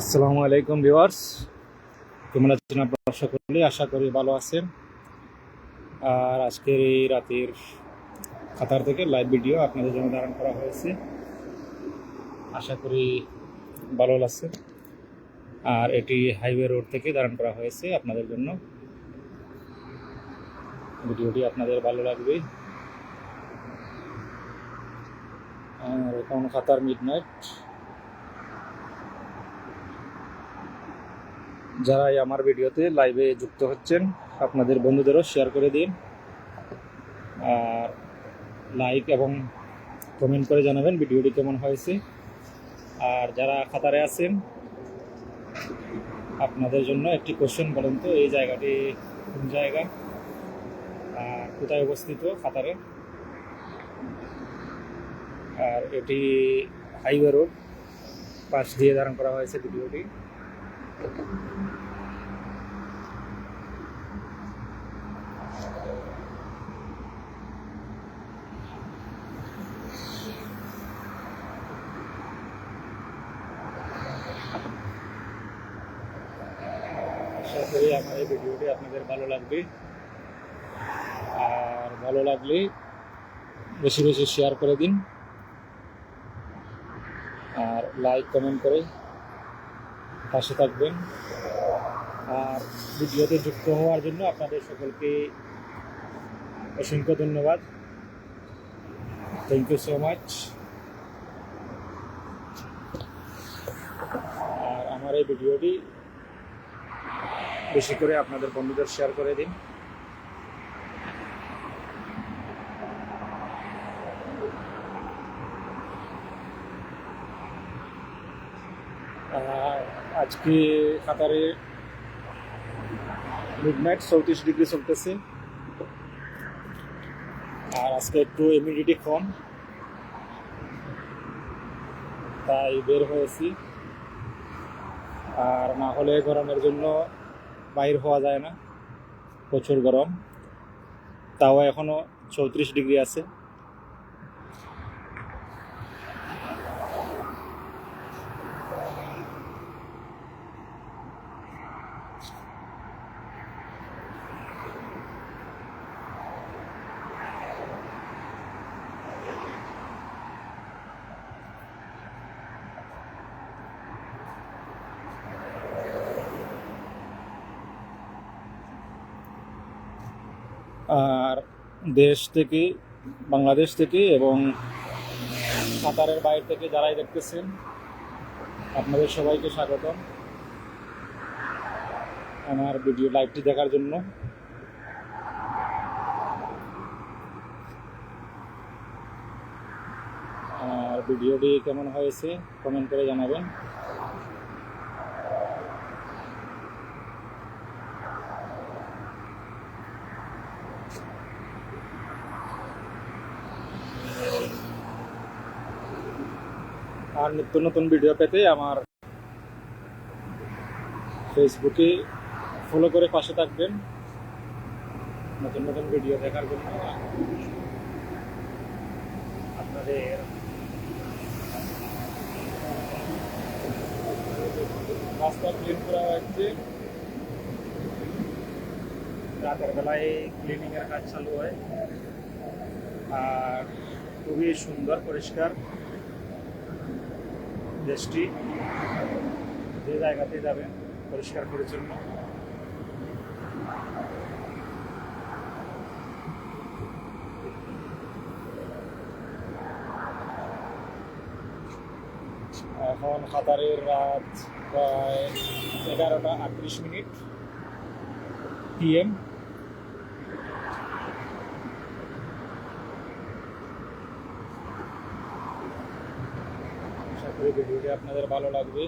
আসসালামু আলাইকুম ভিউয়ার্স। কেমন আছেন আপনারা? সকলে আশা করি ভালো আছেন। আর আজকের এই রাতের কাতার থেকে লাইভ ভিডিও আপনাদের জন্য ধারণ করা হয়েছে। আশা করি ভালো লাগছে। আর এটি হাইওয়ে রোড থেকে ধারণ করা হয়েছে আপনাদের জন্য। ভিডিওটি আপনাদের ভালো লাগবে। আর এখন কাতার মিড নাইট যারা এই আমার ভিডিওতে লাইভে যুক্ত হচ্ছেন, আপনাদের বন্ধুদেরও শেয়ার করে দিন। আর লাইক এবং কমেন্ট করে জানাবেন ভিডিওটি কেমন হয়েছে। আর যারা কাতারে আছেন, আপনাদের জন্য একটি কোশ্চেন বলেন তো, এই জায়গাটি কোন জায়গা? আর কোথায় অবস্থিত কাতারে আর এটি হাইওয়ে রোড পাশ দিয়ে ধারণ করা হয়েছে ভিডিওটি। আশা করি এই ভিডিওটি আপনাদের ভালো লাগবে। আর ভালো লাগলে বেশি বেশি শেয়ার করে দিন। আর লাইক কমেন্ট করে পাশে থাকবেন। আর ভিডিওতে যুক্ত হওয়ার জন্য আপনাদের সকলকে অসংখ্য ধন্যবাদ। থ্যাংক ইউ সো মাচ আর আমার এই ভিডিওটি বেশি করে আপনাদের বন্ধুদের শেয়ার করে দিন। আর আজকে কাতারে মিড নাইট চৌত্রিশ ডিগ্রি চলতেছে। আর আজকে একটু ইমিউনিটি কম। তাই বের হয়েছি। আর না হলে গরমের জন্য বাইর হওয়া যায় না। প্রচুর গরম। তাও এখনও চৌত্রিশ ডিগ্রি আছে। আর দেশ থেকে, বাংলাদেশ থেকে এবং কাতারের বাইরে থেকে যারাই দেখতেছেন, আপনাদের সবাইকে স্বাগতম আমার ভিডিও লাইভটি দেখার জন্য। আর ভিডিওটি কেমন হয়েছে কমেন্ট করে জানাবেন। আর নিত্য নতুন ভিডিও পেতে আমার ফেসবুকে ফলো করে পাশে থাকবেন। নতুন নতুন ভিডিও দেখার জন্য আপনাদের রাস্তা ক্লিন করা হচ্ছে রাতের বেলায় ক্লিনিং এর কাজ চালু হয়। আর খুবই সুন্দর, পরিষ্কার। দেশটি যে জায়গাতে যাবেন পরিষ্কার পরিচ্ছন্ন এখন কাতারের রাত প্রায় এগারোটা আটত্রিশ মিনিট পিএম করি ভিডিওটি আপনাদের ভালো লাগবে।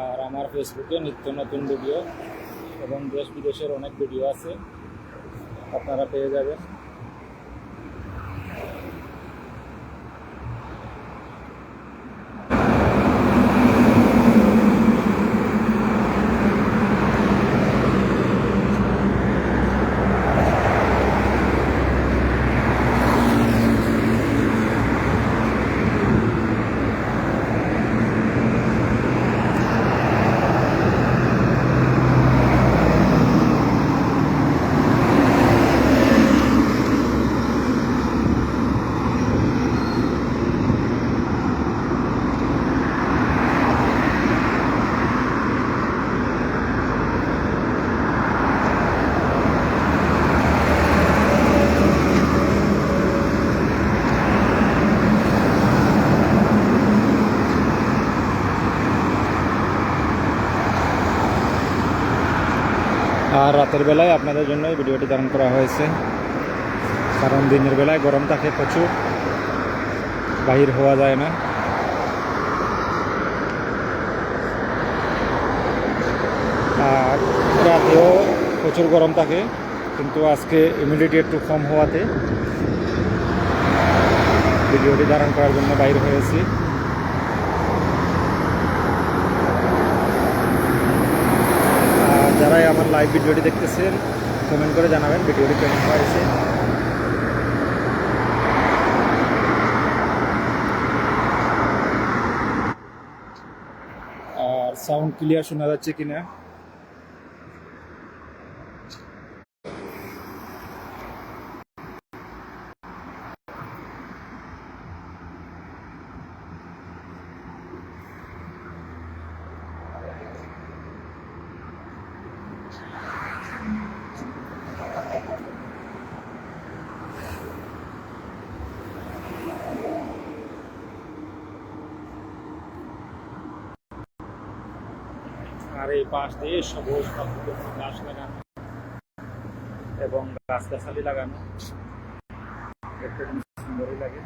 আর আমার ফেসবুকে নিত্য নতুন ভিডিও এবং দেশ বিদেশের অনেক ভিডিও আছে, আপনারা পেয়ে যাবেন। রাতের বেলায় আপনাদের জন্য এই ভিডিওটি ধারণ করা হয়েছে। কারণ দিনের বেলায় গরম থাকে প্রচুর। বাহির হওয়া যায় না। আর রাতেও প্রচুর গরম থাকে, কিন্তু আজকে ইমিউনিটি একটু কম হওয়াতে ভিডিওটি ধারণ করার জন্য বাইর হয়েছি আর আমার লাইভ ভিডিওটি দেখতেছেন কমেন্ট করে জানাবেন ভিডিওটি কেমন হয়েছে। আর সাউন্ড ক্লিয়ার শোনা যাচ্ছে কিনা? আর এই পাশ দিয়ে সবুজ গাছ লাগানো এবং গাছগাছালি লাগানো। দেখতে সুন্দরই লাগে।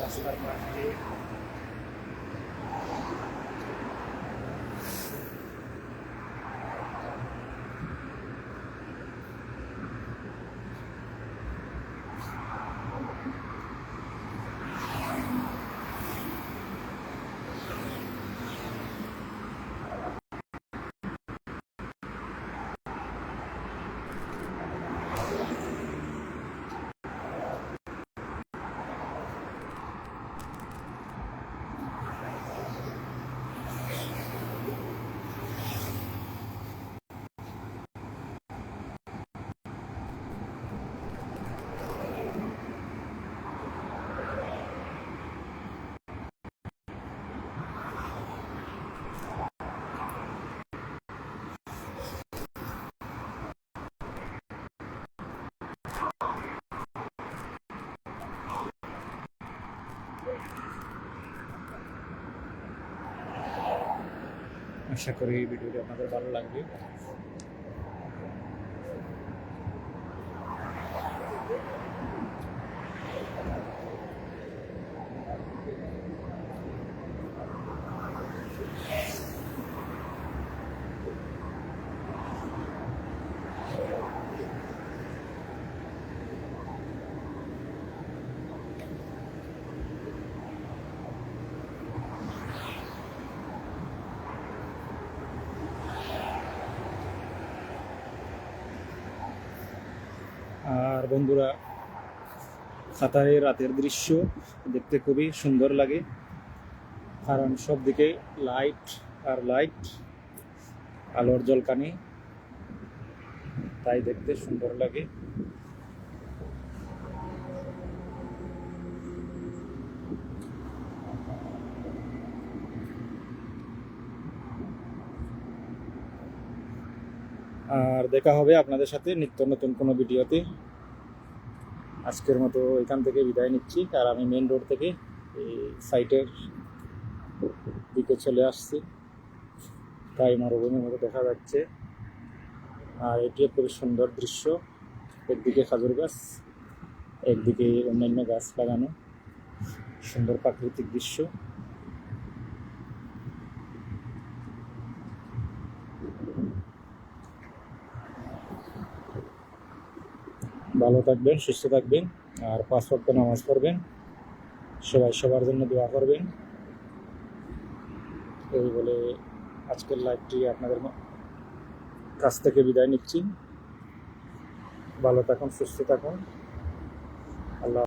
রাস্তার পাশ দিয়ে আশা করি ভিডিওটি আপনাদের ভালো লাগবে আর বন্ধুরা কাতারে রাতের দৃশ্য দেখতে খুবই সুন্দর লাগে। কারণ সব দিকে লাইট আর লাইট আলোর জলকানি, তাই দেখতে সুন্দর লাগে। আর দেখা হবে আপনাদের সাথে নিত্য নতুন কোনো ভিডিওতে। আজকের মতো এখান থেকে বিদায় নিচ্ছি। আর আমি মেন রোড থেকে এই সাইটের দিকে চলে আসছি। তাই মরুভূমির মতো দেখা যাচ্ছে। আর এটি খুবই সুন্দর দৃশ্য। একদিকে খাজুর গাছ, একদিকে অন্যান্য গাছ লাগানো। সুন্দর প্রাকৃতিক দৃশ্য। ভালো থাকবেন, সুস্থ থাকবেন, আর পাঁচ ওয়াক্ত নামাজ পড়বেন। সবাই সবার জন্য দোয়া করবেন। এই বলে আজকের লাইভটি আপনাদের কাছ থেকে বিদায় নিচ্ছি। ভালো থাকুন, সুস্থ থাকুন। আল্লাহ